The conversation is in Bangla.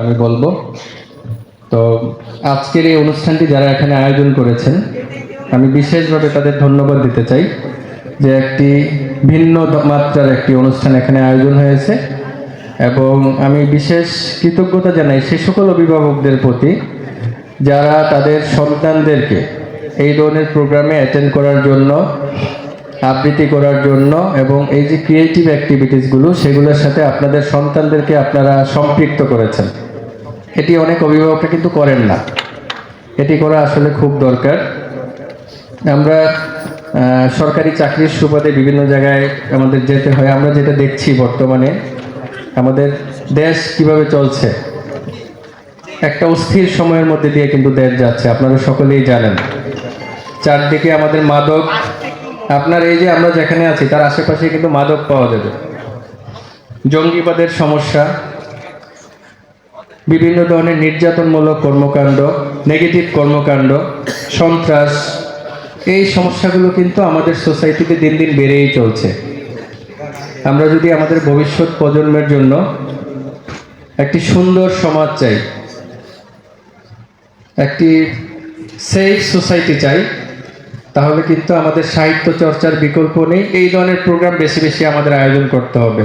আমি বলব। তো আজকের এই অনুষ্ঠানটি যারা এখানে আয়োজন করেছেন, আমি বিশেষভাবে তাদের ধন্যবাদ দিতে চাই যে একটি ভিন্ন মাত্রার একটি অনুষ্ঠান এখানে আয়োজন হয়েছে। এবং আমি বিশেষ কৃতজ্ঞতা জানাই সে সকল অভিভাবকদের প্রতি যারা তাদের সন্তানদেরকে এই ধরনের প্রোগ্রামে অ্যাটেন্ড করার জন্য, আবৃত্তি করার জন্য এবং এই যে ক্রিয়েটিভ অ্যাক্টিভিটিসগুলো সেগুলোর সাথে আপনাদের সন্তানদেরকে আপনারা সম্পৃক্ত করেছেন। এটি অনেক অভিভাবকরা কিন্তু করেন না। এটি করা আসলে খুব দরকার। আমরা সরকারি চাকরির সুবাদে বিভিন্ন জায়গায় আমাদের যেতে হয়। আমরা যেটা দেখছি বর্তমানে, আমাদের দেশ কীভাবে চলছে, একটা অস্থির সময়ের মধ্যে দিয়ে কিন্তু দেশ যাচ্ছে। আপনারা সকলেই জানেন। চারদিকে আমাদের মাদক, আপনার এই যে আমরা যেখানে আছি, তার আশেপাশে কিন্তু মাদক পাওয়া যাবে। জঙ্গিবাদের সমস্যা বিভিন্ন ধরনের নির্যাতনমূলক কর্মকাণ্ড নেগেটিভ কর্মকাণ্ড, সন্ত্রাস, এই সমস্যাগুলো কিন্তু আমাদের সোসাইটিতে দিন দিন বেড়েই চলছে। আমরা যদি আমাদের ভবিষ্যৎ প্রজন্মের জন্য একটি সুন্দর সমাজ চাই, একটি সেফ সোসাইটি চাই, তাহলে কিন্তু আমাদের সাহিত্য চর্চার বিকল্প নেই। এই ধরনের প্রোগ্রাম বেশি বেশি আমাদের আয়োজন করতে হবে।